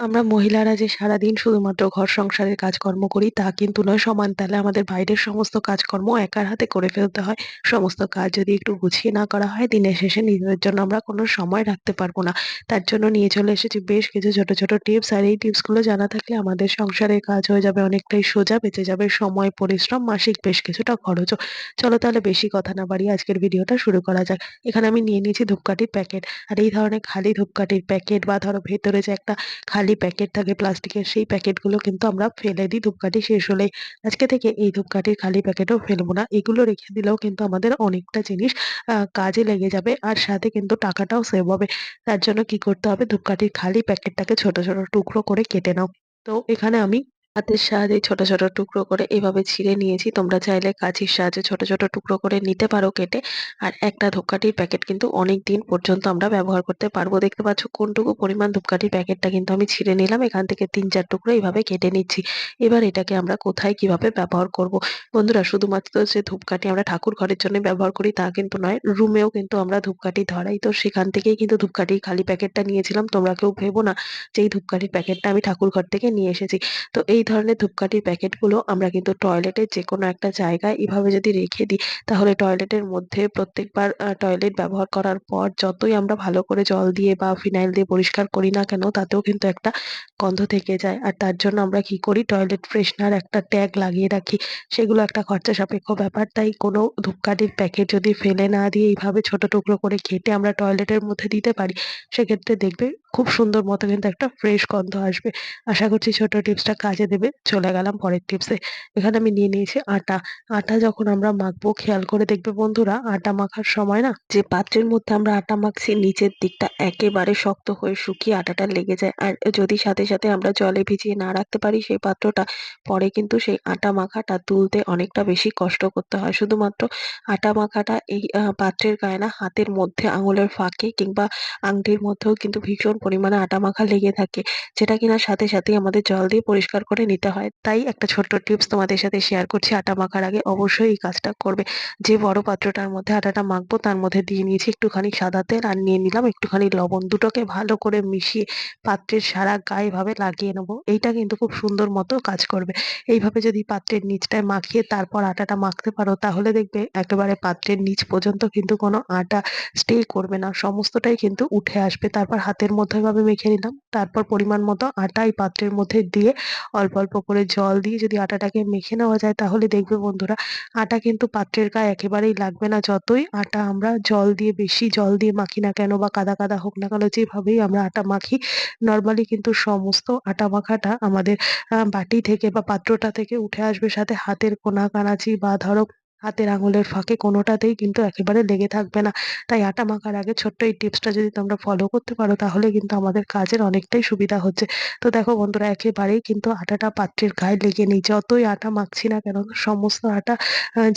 আমরা মহিলারা যে সারাদিন শুধুমাত্র ঘর সংসারের কাজকর্ম করি, তা কিন্তু নয়, সমান তালে আমাদের বাইরের সমস্ত কাজকর্ম একার হাতে করে ফেলতে হয়। সমস্ত কাজ যদি একটু গুছিয়ে না করা হয়, দিনের শেষে নিজেদের জন্য আমরা কোনো সময় রাখতে পারব না। তার জন্য নিয়ে চলে এসেছি বেশ কিছু ছোট ছোট টিপস, আর এই টিপসগুলো জানা থাকলে আমাদের সংসারের কাজ হয়ে যাবে অনেকটাই সোজা, বেঁচে যাবে সময়, পরিশ্রম, মাসিক বেশ কিছুটা খরচও। চলো তাহলে বেশি কথা না বাড়িয়ে আজকের ভিডিওটা শুরু করা যাক। এখানে আমি নিয়ে নিয়েছি ধূপকাঠির প্যাকেট। আর এই ধরনের খালি ধূপকাঠির প্যাকেট বা ধরো ভেতরে যে একটা খালি প্যাকেট থাকে প্লাস্টিকের, সেই প্যাকেটগুলো কিন্তু আমরা ফেলে দিই, ধূপকাঠি শেষ হলে আজকে থেকে এই ধূপকাঠির খালি প্যাকেটও ফেলব না। এগুলো রেখে দিলেও কিন্তু আমাদের অনেকটা জিনিস কাজে লেগে যাবে আর সাথে কিন্তু টাকাটাও সেভ হবে। তার জন্য কি করতে হবে? ধূপকাঠির খালি প্যাকেটটাকে ছোট ছোট টুকরো করে কেটে নাও। তো এখানে আমি হাতের সাহায্যে ছোট ছোট টুকরো করে এভাবে ছিঁড়ে নিয়েছি। তোমরা চাইলে কাঁচির সাহায্যে ছোট ছোট টুকরো করে নিতে পারো কেটে। আর একটা ধূপকাঠির প্যাকেট কিন্তু অনেক দিন পর্যন্ত আমরা ব্যবহার করতে পারব। দেখতে পাচ্ছ কোনটুকু পরিমাণ ধূপকাঠির প্যাকেটটা কিন্তু আমি ছিঁড়ে নিলাম। এখান থেকে তিন চার টুকরো এইভাবে কেটে নিচ্ছি। এবার এটাকে আমরা কোথায় কীভাবে ব্যবহার করব? বন্ধুরা, শুধুমাত্র যে ধূপকাঠি আমরা ঠাকুর ঘরের জন্য ব্যবহার করি তা কিন্তু নয়, রুমেও কিন্তু আমরা ধূপকাঠি ধরাই। তো সেখান থেকেই কিন্তু ধূপকাঠির খালি প্যাকেটটা নিয়েছিলাম। তোমরা কেউ ভেবো না যে এই ধূপকাঠির প্যাকেটটা আমি ঠাকুর ঘর থেকে নিয়ে এসেছি। তো এই ধরনের ধূপকাঠির প্যাকেটগুলো আমরা কিন্তু টয়লেটের যে কোনো একটা জায়গায় এভাবে যদি রেখে দিই, তাহলে টয়লেটের মধ্যে প্রত্যেকবার টয়লেট ব্যবহার করার পর যতই আমরা ভালো করে জল দিয়ে বা ফিনাইল দিয়ে পরিষ্কার করি না কেন, তাতেও কিন্তু একটা গন্ধ থেকে যায়। আর তার জন্য আমরা কি করি, টয়লেট ফ্রেশনার একটা ট্যাগ লাগিয়ে রাখি। সেগুলো একটা খরচা সাপেক্ষ ব্যাপার। তাই কোনো ধূপকাঠির প্যাকেট যদি ফেলে না দিয়ে এইভাবে ছোট টুকরো করে কেটে আমরা টয়লেটের মধ্যে দিতে পারি, সেক্ষেত্রে দেখবে খুব সুন্দর মতো কিন্তু একটা ফ্রেশ গন্ধ আসবে। আশা করছি ছোট টিপসটা কাজে দেবে। চলে গেলাম পরের টিপসে এখানে আমি নিয়ে নিয়েছি আটা। আটা যখন আমরা মাখবো, খেয়াল করে দেখবে বন্ধুরা, আটা মাখার সময় না, যে পাত্রের মধ্যে আমরা আটা মাখছি, নিচের দিকটা একেবারে শক্ত হয়ে শুকিয়ে আটাটা লেগে যায়। আর যদি সাথে সাথে আমরা জলে ভিজিয়ে না রাখতে পারি, সেই পাত্রটা পরে কিন্তু সেই আটা মাখাটা তুলতে অনেকটা বেশি কষ্ট করতে হয়। শুধুমাত্র আটা মাখাটা এই পাত্রের গায়ে না, হাতের মধ্যে, আঙুলের ফাঁকে কিংবা আংটির মধ্যেও কিন্তু ভীষণ পরিমাণে আটা মাখা লেগে থাকে, যেটা কিনা সাথে সাথেই আমাদের জল দিয়ে পরিষ্কার করে নিতে হয়। তাই একটা ছোট্ট টিপস তোমাদের সাথে শেয়ার করছি, আটা মাখার আগে অবশ্যই এই কাজটা করবে। যে বড় পাত্রটার মধ্যে আটাটা মাখবো, তার মধ্যে দিয়ে নিয়েছি একটুখানি সাদা তেল আর নিয়ে নিলাম একটুখানি লবণ। দুটোকে ভালো করে মিশিয়ে পাত্রের সারা গায়ে ভাবে লাগিয়ে নেব। এইটা কিন্তু খুব সুন্দর মতো কাজ করবে। এইভাবে যদি পাত্রের নিচটায় মাখিয়ে তারপর আটাটা মাখতে পারো, তাহলে দেখবে একেবারে পাত্রের নিচ পর্যন্ত কিন্তু কোনো আটা স্টে করবে না। সমস্তটাই কিন্তু উঠে আসবে। তারপর হাতের মধ্যে ভাবে মেখে নিলাম। তারপর পরিমাণ মতো আটা এই পাত্রের মধ্যে দিয়ে অল্প অল্প করে জল দিয়ে যদি আটাটাকে মেখে নেওয়া যায় তাহলে দেখবে বন্ধুরা আটা কিন্তু পাত্রের গায়ে একেবারেই লাগবে না। যতই আটা আমরা জল দিয়ে বেশি জল দিয়ে মাখি না কেন বা কাদা কাদা হোক না কেন যেভাবেই আমরা আটা মাখি নর্মালি কিন্তু সমস্ত আটা মাখাটা আমাদের বাটি থেকে বা পাত্রটা থেকে উঠে আসবে। সাথে হাতের কোনা কানাচি বা ধরো হাতের আঙুলের ফাঁকে কোনোটাতেই কিন্তু একেবারে লেগে থাকবে না। তাই আটা মাখার আগে ছোট্ট এই টিপসটা যদি তোমরা ফলো করতে পারো, তাহলে কিন্তু আমাদের কাজের অনেকটাই সুবিধা হচ্ছে। তো দেখো বন্ধুরা, একেবারেই কিন্তু আটাটা পাত্রের গায়ে লেগে নেই। যতই আটা মাখছি না কেন, সমস্ত আটা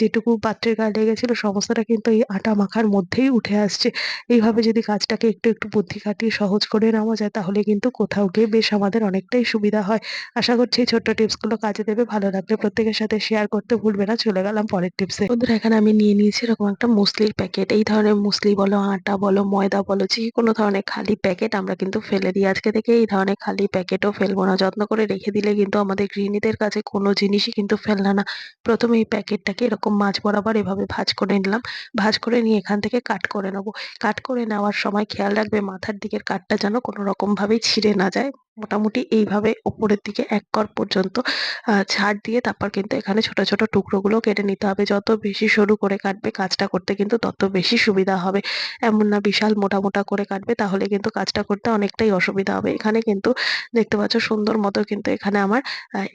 যেটুকু পাত্রের গায়ে লেগেছিল, সমস্তটা কিন্তু এই আটা মাখার মধ্যেই উঠে আসছে। এইভাবে যদি কাজটাকে একটু একটু বুদ্ধি খাটিয়ে সহজ করে নেওয়া যায়, তাহলে কিন্তু কোথাও গিয়ে বেশ আমাদের অনেকটাই সুবিধা হয়। আশা করছি এই ছোট্ট টিপসগুলো কাজে দেবে। ভালো লাগলে প্রত্যেকের সাথে শেয়ার করতে ভুলবে না। চলে গেলাম পরের টিপসে। বন্ধুরা এখানে আমি নিয়ে নিয়েছি এরকম একটা মুসলির প্যাকেট। এই ধরনের মুসলি বলো, আটা বলো, ময়দা বলো, যে কোনো ধরনের খালি প্যাকেট আমরা কিন্তু ফেলে দিই। আজকে থেকে এই ধরনের খালি প্যাকেটও ফেলব না। যত্ন করে রেখে দিলে কিন্তু আমাদের গৃহিণীদের কাছে কোনো জিনিসই কিন্তু ফেলনা না। প্রথমে এই প্যাকেটটাকে এরকম মাছ বরাবর এভাবে ভাজ করে নিলাম। ভাজ করে নিয়ে এখান থেকে কাট করে নেব। কাট করে নেওয়ার সময় খেয়াল রাখবে মাথার দিকের কাটটা যেন কোনো রকম ভাবেই ছিঁড়ে না যায়। মোটামুটি এইভাবে ওপরের দিকে এক কর পর্যন্ত ছাড় দিয়ে তারপর কিন্তু এখানে ছোট ছোট টুকরোগুলো কেটে নিতে হবে। যত বেশি সরু করে কাটবে কাজটা করতে কিন্তু তত বেশি সুবিধা হবে। এমন না বিশাল মোটা মোটা করে কাটবে তাহলে কিন্তু কাজটা করতে অনেকটাই অসুবিধা হবে। এখানে কিন্তু দেখতে পাচ্ছ সুন্দর মতো কিন্তু এখানে আমার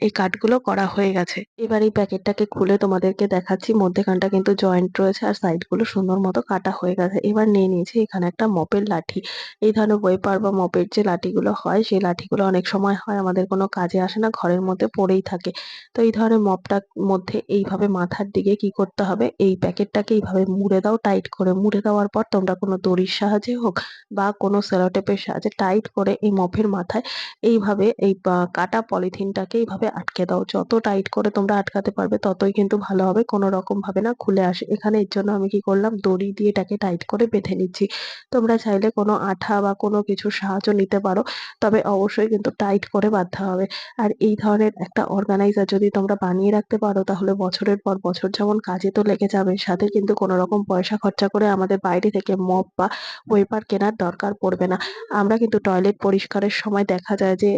এই কাটগুলো করা হয়ে গেছে। এবার এই প্যাকেটটাকে খুলে তোমাদেরকে দেখাচ্ছি। মধ্যেখানটা কিন্তু জয়েন্ট রয়েছে আর সাইডগুলো সুন্দর মতো কাটা হয়ে গেছে। এবার নিয়ে নিয়েছি এখানে একটা মপের লাঠি। এই ধরনের ওয়েপার বা মপের যে লাঠিগুলো হয় সেই লাঠি এগুলো অনেক সময় হয়, আমাদের কোনো কাজে আসে না, ঘরের মধ্যে পড়েই থাকে। তো এই ধরনের মপটার মধ্যে এইভাবে মাথার দিকে কি করতে হবে? এই প্যাকেটটাকে এইভাবে মুড়ে দাও টাইট করে। মুড়ে দেওয়ার পর তোমরা কোনো দড়ির সাহায্যে হোক বা কোনো সেলোটেপের সাহায্যে টাইট করে এই মপের মাথায় এইভাবে এই কাটা পলিথিনটাকে এইভাবে আটকে দাও। যত টাইট করে তোমরা আটকাতে পারবে ততই কিন্তু ভালো হবে, কোনো রকম ভাবে না খুলে আসে। এখানে এর জন্য আমি কি করলাম? দড়ি দিয়ে এটাকে টাইট করে বেঁধে নিচ্ছি। তোমরা চাইলে কোনো আঠা বা কোনো কিছু সাহায্য নিতে পারো। তবে অবশ্যই অবশ্যই কিন্তু টাইট করে বাঁধতে হবে। আর এই ধরনের একটা অর্গানাইজার যদি তোমরা বানিয়ে রাখতে পারো, তাহলে বছরের পর বছর যেমন কাজে তো লেগে যাবে, সাথে কিন্তু কোনো রকম পয়সা খরচা করে আমাদের বাইরে থেকে মপ বা ওয়েপার কেনার দরকার পড়বে না। আমরা কিন্তু টয়লেট পরিষ্কারের সময় দেখা যায় যে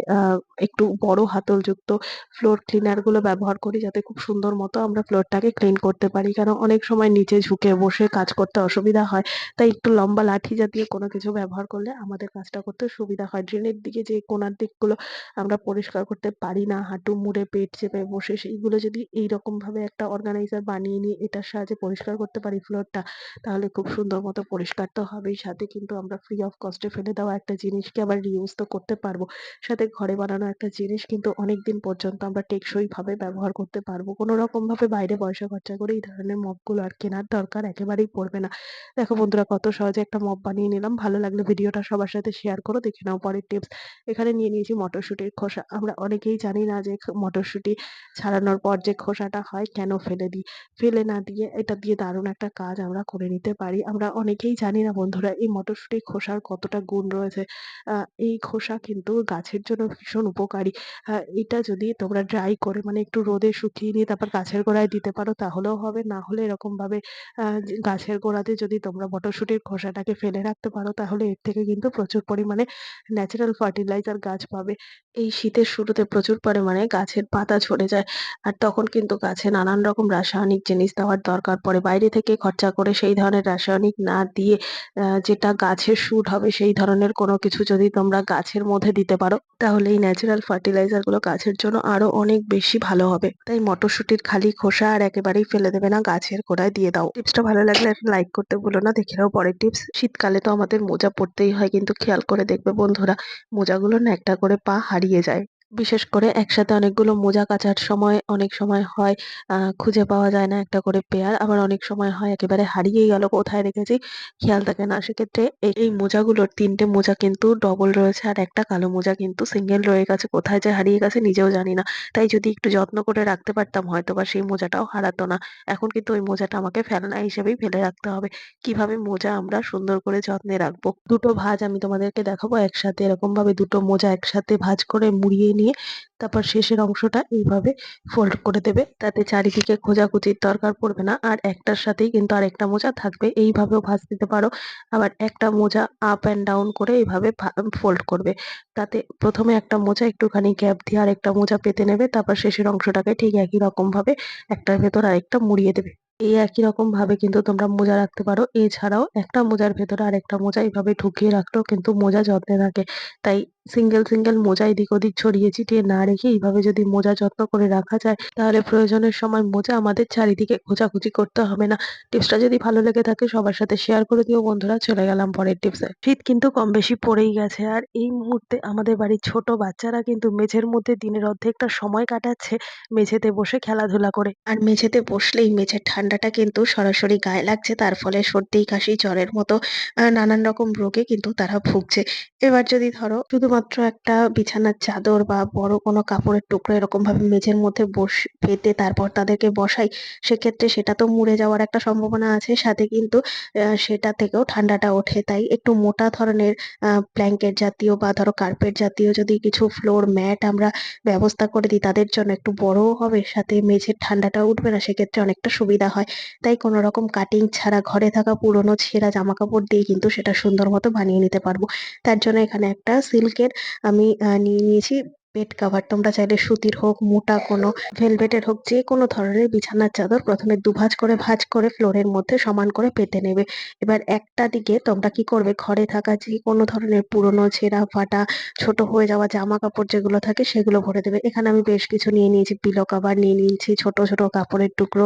একটু বড় হাতলযুক্ত ফ্লোর ক্লিনারগুলো ব্যবহার করি যাতে খুব সুন্দর মতো আমরা ফ্লোরটাকে ক্লিন করতে পারি। কারণ অনেক সময় নিচে ঝুঁকে বসে কাজ করতে অসুবিধা হয়। তাই একটু লম্বা লাঠি জাতীয় কোনো কিছু ব্যবহার করলে আমাদের কাজটা করতে সুবিধা হয়। ড্রেনের দিকে যে কোনার দিকগুলো আমরা পরিষ্কার করতে পারি না। হাঁটু, মুড়ে, পেট চেপে বসে সেইগুলো যদি এইরকম ভাবে একটা অর্গানাইজার বানিয়ে নিয়ে এটার সাহায্যে পরিষ্কার করতে পারি ফ্লোরটা তাহলে খুব সুন্দর মতো পরিষ্কার তো হবেই। সাথে কিন্তু আমরা ফ্রি অফ কস্টে ফেলে দেওয়া একটা জিনিসকে আবার রিউজ তো করতে পারব। সাথে ঘরে বানানো একটা জিনিস কিন্তু অনেকদিন পর্যন্ত আমরা টেকসই ভাবে ব্যবহার করতে পারব। কোনো রকম ভাবে বাইরে পয়সা খরচা করে এই ধরনের মগগুলো আর কেনার দরকার একেবারেই পড়বে না। দেখো বন্ধুরা কত সহজে একটা মগ বানিয়ে নিলাম। ভালো লাগলে ভিডিওটা সবার সাথে শেয়ার করো। দেখে নাও পরের টিপস এখানে নিয়ে নিয়েছি মটরশুঁটির খোসা। আমরা অনেকেই জানি না যে মটরশুঁটি ছাড়ানোর পর যে খোসাটা হয় কেন ফেলে দিই। ফেলে না দিয়ে এটা দিয়ে দারুণ একটা কাজ আমরা করে নিতে পারি। আমরা অনেকেই জানি না বন্ধুরা এই মটরশুঁটির খোসার কতটা গুণ রয়েছে। এই খোসা কিন্তু গাছের জন্য ভীষণ উপকারী। এটা যদি তোমরা ড্রাই করে মানে একটু রোদে শুকিয়ে নিয়ে তারপর গাছের গোড়ায় দিতে পারো তাহলেও হবে। না হলে এরকম ভাবে আহ, গাছের গোড়াতে যদি তোমরা মটরশুঁটির খোসাটাকে ফেলে রাখতে পারো তাহলে এর থেকে কিন্তু প্রচুর পরিমাণে ন্যাচারাল ফার্টিলাইজার গাছ পাবে। এই শীতের শুরুতে প্রচুর পরিমাণে গাছের পাতা ঝরে যায়। আর তখন কিন্তু গাছে নানান রকম রাসায়নিক জিনিস দেওয়ার দরকার পড়ে। বাইরে থেকে খরচা করে সেই ধরনের রাসায়নিক না দিয়ে যেটা গাছের শুট হবে সেই ধরনের কোনো কিছু যদি তোমরা গাছের মধ্যে দিতে পারো, তাহলে এই ন্যাচারাল ফার্টিলাইজারগুলো গাছের জন্য আরও অনেক বেশি ভালো হবে। তাই মটরশুঁটির খালি খোসা আর একেবারেই ফেলে দেবে না, গাছের গোড়ায় দিয়ে দাও। টিপসটা ভালো লাগলে লাইক করতে ভুলো না, দেখে নাও পরের টিপস শীতকালে তো আমাদের মোজা পরতেই হয়, কিন্তু খেয়াল করে দেখবে বন্ধুরা, মোজাগুলো না একটা করে পা হারিয়ে যায়। বিশেষ করে একসাথে অনেকগুলো মোজা কাচার সময় অনেক সময় হয় খুঁজে পাওয়া যায় না একটা করে পেয়ার আবার অনেক সময় হয় একেবারে হারিয়েই গেল, কোথায় রেখেছি খেয়াল থাকে না। সেক্ষেত্রে এই মোজাগুলোর তিনটে মোজা কিন্তু ডবল রয়েছে আর একটা কালো মোজা কিন্তু সিঙ্গেল রয়ে গেছে, কোথায় যে হারিয়ে গেছে নিজেও জানি না। তাই যদি একটু যত্ন করে রাখতে পারতাম হয়তো বা সেই মোজাটাও হারাতো না। এখন কিন্তু ওই মোজাটা আমাকে ফেলনা হিসেবেই ফেলে রাখতে হবে। কীভাবে মোজা আমরা সুন্দর করে যত্নে রাখব? দুটো ভাজ আমি তোমাদেরকে দেখাবো একসাথে এরকম ভাবে দুটো মোজা একসাথে ভাজ করে মুড়িয়ে নিয়ে তারপর শেষের অংশটা এইভাবে ফোল্ড করে দেবে। তাতে চারিদিকে খোঁজাখুচির দরকার পড়বে না। আর একটার সাথেই কিন্তু আর একটা মোজা থাকবে। এইভাবেও ভাঁজ দিতে পারো। আবার একটা মোজা আপ অ্যান্ড ডাউন করে এইভাবে ফোল্ড করবে। তাতে প্রথমে একটা মোজা একটুখানি গ্যাপ দিয়ে আরেকটা মোজা পেতে নেবে। তারপর শেষের অংশটাকে ঠিক একই রকম ভাবে একটার ভেতর আরেকটা মুড়িয়ে দেবে। এই একই রকম ভাবে কিন্তু তোমরা মোজা রাখতে পারো। এছাড়াও একটা মোজার ভেতরে আরেকটা মোজা এইভাবে ঢুকিয়ে রাখলেও কিন্তু মোজা যত্নে থাকে। তাই সিঙ্গেল সিঙ্গেল মোজা এদিক ওদিক ছড়িয়ে ছিটিয়ে না রেখে এইভাবে যদি মোজা যত্ন করে রাখা যায়, তাহলে প্রয়োজনের সময় মোজা আমাদের চারিদিকে খোঁজাখুঁজি করতে হবে না। টিপসটা যদি ভালো লেগে থাকে সবার সাথে শেয়ার করে দিও বন্ধুরা। চলে গেলাম পরের টিপসে। শীত কিন্তু কম বেশি পড়েই গেছে আর এই মুহূর্তে আমাদের বাড়ির ছোট বাচ্চারা কিন্তু মেঝের মধ্যে দিনের অর্ধেকটা সময় কাটাচ্ছে মেঝেতে বসে খেলাধুলা করে। আর মেঝেতে বসলেই মেঝে মেঝের ঠান্ডাটা কিন্তু সরাসরি গায়ে লাগছে। তার ফলে সর্দি, কাশি, জ্বরের মতো নানান রকম রোগে কিন্তু তারা ভুগছে। এবার যদি ধরো শুধুমাত্র একটা বিছানার চাদর বা বড় কোনো কাপড়ের টুকরো এরকম ভাবে মেঝের মধ্যে বস, পেতে তারপর তাদেরকে বসাই, সেক্ষেত্রে সেটা তো মুড়ে যাওয়ার একটা সম্ভাবনা আছে। সাথে কিন্তু সেটা থেকেও ঠান্ডাটা ওঠে। তাই একটু মোটা ধরনের ব্ল্যাঙ্কেট জাতীয় বা ধরো কার্পেট জাতীয় যদি কিছু ফ্লোর ম্যাট আমরা ব্যবস্থা করে দিই, তাদের জন্য একটু বড়ও হবে। সাথে মেঝের ঠান্ডাটা উঠবে না, সেক্ষেত্রে অনেকটা সুবিধা হয়। তাই কোনো রকম কাটিং ছাড়া ঘরে থাকা পুরোনো ছেঁড়া জামা কাপড় দিয়ে কিন্তু সেটা সুন্দর মতো বানিয়ে নিতে পারব। তার জন্য এখানে একটা সিল্কের আমি নিয়ে নিয়েছি। বেড কাভার তোমরা চাইলে সুতির হোক, মোটা কোনো ভেলভেটের হোক, যে কোনো ধরনের বিছানার চাদর প্রথমে দুভাঁজ করে ভাঁজ করে ফ্লোরের মধ্যে সমান করে পেতে নেবে। এবার একটা দিকে তোমরা কি করবে? ঘরে থাকা যে কোনো ধরনের পুরোনো ছেঁড়া ফাটা, ছোট হয়ে যাওয়া জামা কাপড় যেগুলো থাকে সেগুলো ভরে দেবে। এখানে আমি বেশ কিছু নিয়ে নিয়েছি পিলো কাভার নিয়ে নিয়েছি, ছোট ছোট কাপড়ের টুকরো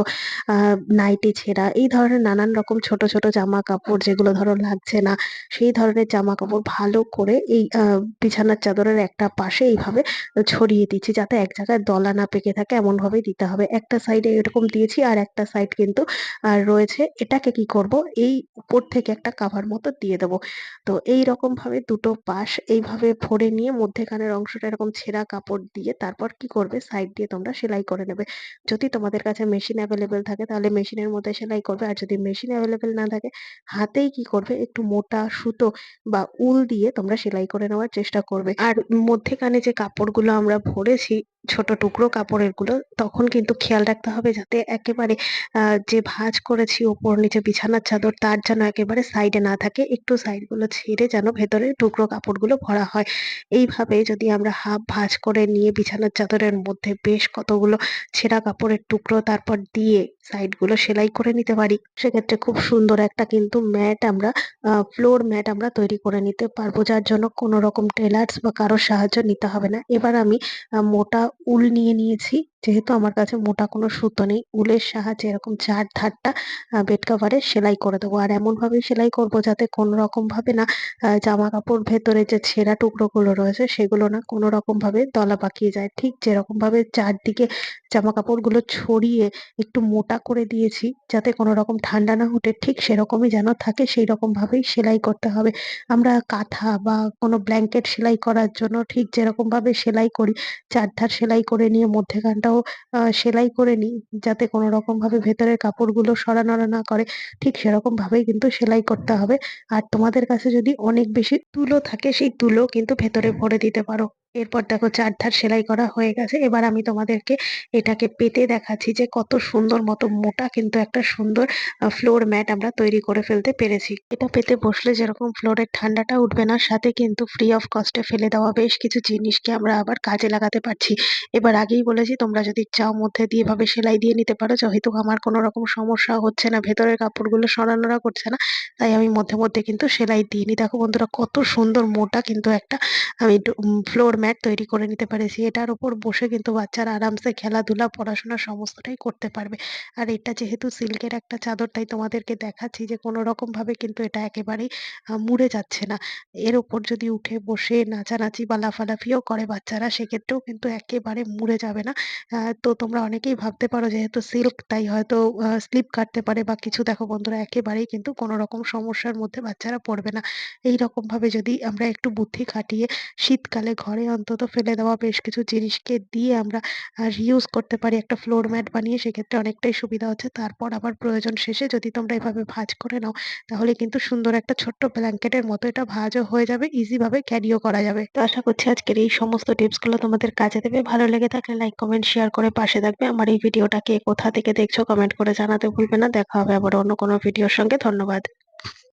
নাইটি ছেঁড়া, এই ধরনের নানান রকম ছোট ছোট জামা কাপড় যেগুলো ধরো লাগছে না, সেই ধরনের জামা কাপড় ভালো করে এই বিছানার চাদরের একটা পাশে এইভাবে ছড়িয়ে দিচ্ছি যাতে এক জায়গায় দলা না পেকে থাকে এমন ভাবেই দিতে হবে। একটা সাইডে এরকম দিয়েছি আর একটা সাইড কিন্তু আর রয়েছে। এটাকে কি করব? এই উপর থেকে একটা কাভার মতো দিয়ে দেবো। তো এই রকম ভাবে দুটো পাশ এইভাবে ভরে নিয়ে মধ্যেখানের অংশটা এরকম ছেঁড়া কাপড় দিয়ে তারপর কি করবে? সাইড দিয়ে তোমরা সেলাই করে নেবে। যদি তোমাদের কাছে মেশিন অ্যাভেলেবেল থাকে, তাহলে মেশিনের মধ্যে সেলাই করবে। আর যদি মেশিন অ্যাভেলেবেল না থাকে, হাতেই কি করবে? একটু মোটা সুতো বা উল দিয়ে তোমরা সেলাই করে নেওয়ার চেষ্টা করবে। আর মধ্যেখানে যে কাপড়গুলো আমরা ভরেছি ছোট টুকরো কাপড়েরগুলো, তখন কিন্তু খেয়াল রাখতে হবে যাতে একেবারে যে ভাঁজ করেছি ওপর নিচে বিছানার চাদর, তার যেন একেবারে সাইডে না থাকে, একটু সাইডগুলো ছেড়ে যেন ভেতরে টুকরো কাপড়গুলো ভরা হয়। এইভাবে যদি আমরা হাফ ভাঁজ করে নিয়ে বিছানার চাদরের মধ্যে বেশ কতগুলো ছেঁড়া কাপড়ের টুকরো তারপর দিয়ে সাইডগুলো সেলাই করে নিতে পারি, সেক্ষেত্রে খুব সুন্দর একটা কিন্তু ম্যাট আমরা ফ্লোর ম্যাট আমরা তৈরি করে নিতে পারব, যার জন্য কোনো রকম টেলার্স বা কারোর সাহায্য নিতে হবে না। এবার আমি মোটা উল নিয়ে নিয়েছি। যেহেতু আমার কাছে মোটা কোনো সুতো নেই, উলের সাহায্যে এরকম চার ধারটা বেড কাভারে সেলাই করে দেবো। আর এমন ভাবে সেলাই করব যাতে কোনো রকম ভাবে না জামা কাপড় ভেতরে যে ছেঁড়া টুকরো গুলো রয়েছে সেগুলো না কোনো রকম ভাবে দলা পাকিয়ে যায়। ঠিক যেরকম ভাবে চারদিকে জামা কাপড়গুলো ছড়িয়ে একটু মোটা করে দিয়েছি যাতে কোনো রকম ঠান্ডা না ওঠে ঠিক সেরকমই যেন থাকে সেই রকম ভাবেই সেলাই করতে হবে। আমরা কাঁথা বা কোনো ব্ল্যাঙ্কেট সেলাই করার জন্য ঠিক যেরকম ভাবে সেলাই করি চারধার সেলাই করে নিয়ে মধ্যেখানটাও আহ, সেলাই করে নিই যাতে কোনো রকম ভাবে ভেতরের কাপড়গুলো সরানড়া না করে ঠিক সেরকম ভাবেই কিন্তু সেলাই করতে হবে। আর তোমাদের কাছে যদি অনেক বেশি তুলো থাকে সেই তুলো কিন্তু ভেতরে ভরে দিতে পারো। এরপর দেখো চারধার সেলাই করা হয়ে গেছে। এবার আমি তোমাদেরকে এটাকে পেতে দেখাচ্ছি যে কত সুন্দর মতো মোটা কিন্তু একটা সুন্দর ফ্লোর ম্যাট আমরা তৈরি করে ফেলতে পেরেছি। এটা পেতে বসলে যেরকম ফ্লোরের ঠান্ডাটা উঠবে না, সাথে কিন্তু ফ্রি অফ কস্টে ফেলে দেওয়া বেশ কিছু জিনিসকে আমরা আবার কাজে লাগাতে পারছি। এবার আগেই বলেছি, তোমরা যদি চাও মধ্যে দিয়ে এভাবে সেলাই দিয়ে নিতে পারো, যেহেতু আমার কোনো রকম সমস্যা হচ্ছে না, ভেতরের কাপড়গুলো সরানোরা করছে না, তাই আমি মধ্যে মধ্যে কিন্তু সেলাই দিয়ে নিই দেখো বন্ধুরা, কত সুন্দর মোটা কিন্তু একটা, আমি ফ্লোর ম্যাট তৈরি করে নিতে পেরেছি এটার উপর বসে কিন্তু বাচ্চারা আরামসে খেলাধুলা, পড়াশোনা সমস্তটাই করতে পারবে। আর এটা যেহেতু সিল্কের একটা চাদর, তাই তোমাদেরকে দেখাচ্ছি যে কোনো রকম ভাবে কিন্তু এটা একেবারেই মুড়ে যাচ্ছে না। এর ওপর যদি উঠে বসে নাচানাচি বা লাফালাফিও করে বাচ্চারা, সেক্ষেত্রেও কিন্তু একেবারে মুড়ে যাবে না। তো তোমরা অনেকেই ভাবতে পারো যেহেতু সিল্ক, তাই হয়তো স্লিপ কাটতে পারে বা কিছু। দেখো বন্ধুরা, একেবারেই কিন্তু কোনো রকম সমস্যার মধ্যে বাচ্চারা পড়বে না। এই রকম ভাবে যদি আমরা একটু বুদ্ধি খাটিয়ে শীতকালে ঘরে অন্তত ফেলে দেওয়া বেশ কিছু জিনিসকে দিয়ে আমরা রিউজ করতে পারি একটা ফ্লোর ম্যাট বানিয়ে, সেক্ষেত্রে অনেকটাই সুবিধা হচ্ছে। তারপর আবার প্রয়োজন শেষে যদি তোমরা এভাবে ভাঁজ করে নাও, তাহলে কিন্তু সুন্দর একটা ছোট্ট ব্ল্যাঙ্কেটের মতো এটা ভাঁজও হয়ে যাবে ইজি ভাবে ক্যারিও করা যাবে। তো আশা করছি আজকের এই সমস্ত টিপসগুলো তোমাদের কাজে দেবে। ভালো লেগে থাকলে লাইক কমেন্ট শেয়ার করে পাশে থাকবে। আমার এই ভিডিওটাকে কোথা থেকে দেখছ কমেন্ট করে জানাতে ভুলবে না। দেখা হবে আবার অন্য কোনো ভিডিওর সঙ্গে। ধন্যবাদ।